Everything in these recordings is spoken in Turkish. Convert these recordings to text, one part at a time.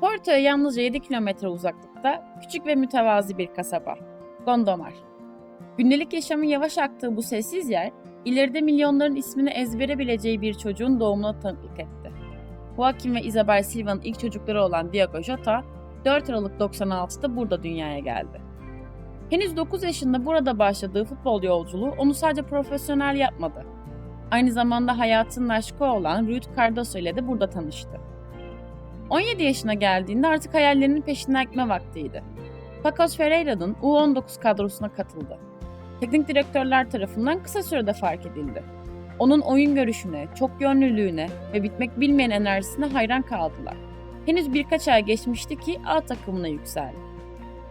Porto'ya yalnızca 7 kilometre uzaklıkta küçük ve mütevazi bir kasaba. Gondomar. Gündelik yaşamın yavaş aktığı bu sessiz yer, ileride milyonların ismini ezbere bileceği bir çocuğun doğumuna tanıklık etti. Joaquin ve Isabel Silva'nın ilk çocukları olan Diego Jota, 4 Aralık 96'da burada dünyaya geldi. Henüz 9 yaşında burada başladığı futbol yolculuğu onu sadece profesyonel yapmadı. Aynı zamanda hayatının aşkı olan Ruth Cardoso ile de burada tanıştı. 17 yaşına geldiğinde artık hayallerinin peşinden gitme vaktiydi. Pacos Ferreira'nın U19 kadrosuna katıldı. Teknik direktörler tarafından kısa sürede fark edildi. Onun oyun görüşüne, çok yönlülüğüne ve bitmek bilmeyen enerjisine hayran kaldılar. Henüz birkaç ay geçmişti ki A takımına yükseldi.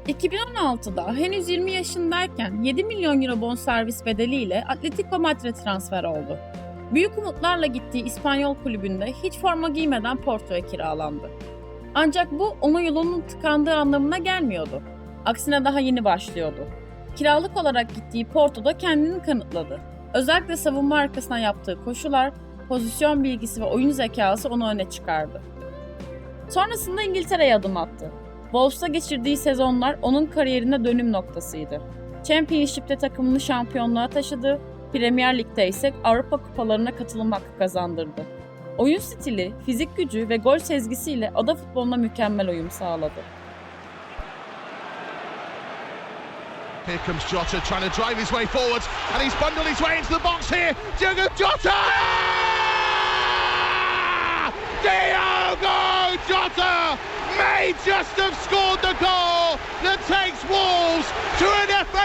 2016'da henüz 20 yaşındayken 7 milyon euro bonservis bedeliyle Atletico Madrid transfer oldu. Büyük umutlarla gittiği İspanyol kulübünde hiç forma giymeden Porto'ya kiralandı. Ancak bu onun yolunun tıkandığı anlamına gelmiyordu. Aksine daha yeni başlıyordu. Kiralık olarak gittiği Porto'da kendini kanıtladı. Özellikle savunma arkasına yaptığı koşular, pozisyon bilgisi ve oyun zekası onu öne çıkardı. Sonrasında İngiltere'ye adım attı. Wolves'ta geçirdiği sezonlar onun kariyerinde dönüm noktasıydı. Championship'te takımını şampiyonluğa taşıdı, Premier Lig'de ise Avrupa kupalarına katılım hakkı kazandırdı. Oyun stili, fizik gücü ve gol sezgisiyle ada futboluna mükemmel uyum sağladı. Here comes Jota trying to drive his way forward, and he's bundled his way into the box here. Diogo Jota! Diogo Jota may just have scored the goal that takes Wolves to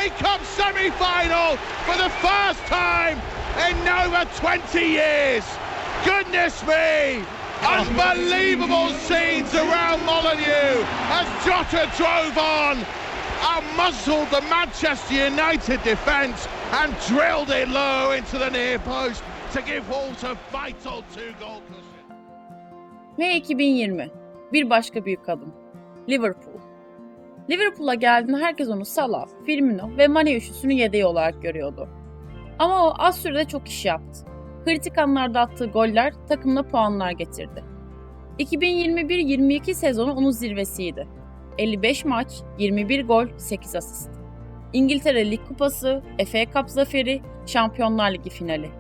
FA Cup semi-final for the first time in over 20 years. Goodness me! Unbelievable scenes around Molyneux as Jota drove on outmuscled the Manchester United defence and drilled it low into the near post to give Wolves a vital two-goal cushion. Ve 2020. Bir başka büyük adım. Liverpool. Liverpool'a geldiğinde herkes onu Salah, Firmino ve Mane üçlüsünün yedeği olarak görüyordu. Ama o az sürede çok iş yaptı. Kritik anlarda attığı goller takımına puanlar getirdi. 2021-22 sezonu onun zirvesiydi. 55 maç, 21 gol, 8 asist. İngiltere Lig Kupası, FA Cup zaferi, Şampiyonlar Ligi finali.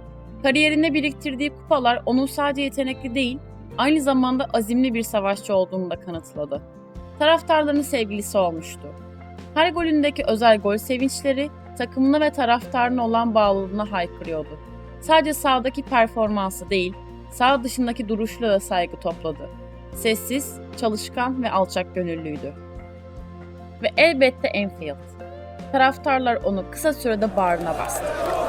Kariyerinde biriktirdiği kupalar onun sadece yetenekli değil, aynı zamanda azimli bir savaşçı olduğunu da kanıtladı. Taraftarların sevgilisi olmuştu. Her golündeki özel gol sevinçleri takımına ve taraftarına olan bağlılığına haykırıyordu. Sadece sahadaki performansı değil, sağ dışındaki duruşla da saygı topladı. Sessiz, çalışkan ve alçak gönüllüydü. Ve elbette Enfield. Taraftarlar onu kısa sürede bağrına bastı.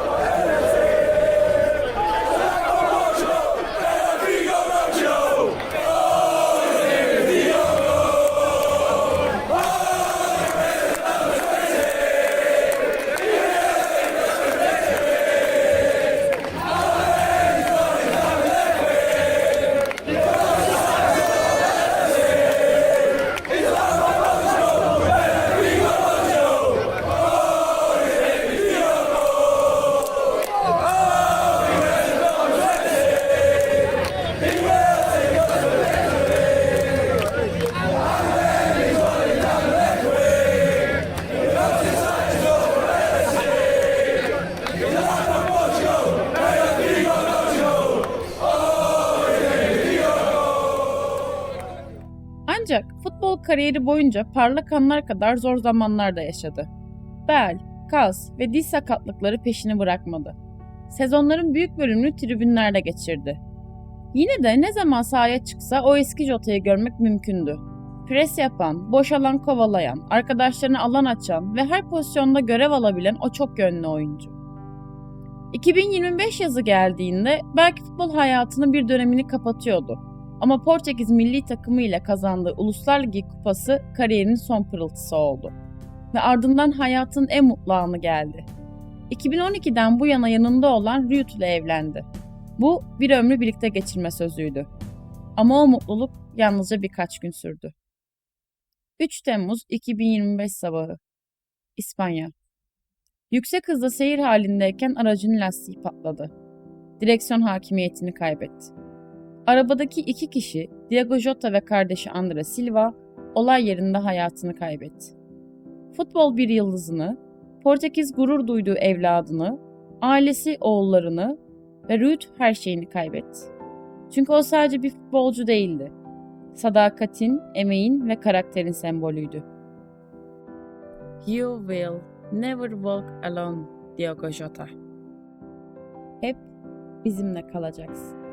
Futbol kariyeri boyunca parlak anlar kadar zor zamanlar da yaşadı. Bel, kas ve diz sakatlıkları peşini bırakmadı. Sezonların büyük bölümünü tribünlerde geçirdi. Yine de ne zaman sahaya çıksa o eski Jota'yı görmek mümkündü. Pres yapan, boş alan kovalayan, arkadaşlarına alan açan ve her pozisyonda görev alabilen o çok yönlü oyuncu. 2025 yazı geldiğinde belki futbol hayatının bir dönemini kapatıyordu. Ama Portekiz milli takımı ile kazandığı Uluslar Ligi kupası kariyerinin son pırıltısı oldu. Ve ardından hayatın en mutlu anı geldi. 2012'den bu yana yanında olan Ruth ile evlendi. Bu bir ömrü birlikte geçirme sözüydü. Ama o mutluluk yalnızca birkaç gün sürdü. 3 Temmuz 2025 sabahı. İspanya. Yüksek hızda seyir halindeyken aracın lastiği patladı. Direksiyon hakimiyetini kaybetti. Arabadaki iki kişi, Diego Jota ve kardeşi Andra Silva, olay yerinde hayatını kaybetti. Futbol bir yıldızını, Portekiz gurur duyduğu evladını, ailesi oğullarını ve Ruud her şeyini kaybetti. Çünkü o sadece bir futbolcu değildi. Sadakatin, emeğin ve karakterin sembolüydü. You will never walk alone, Diogo Jota. Hep bizimle kalacaksın.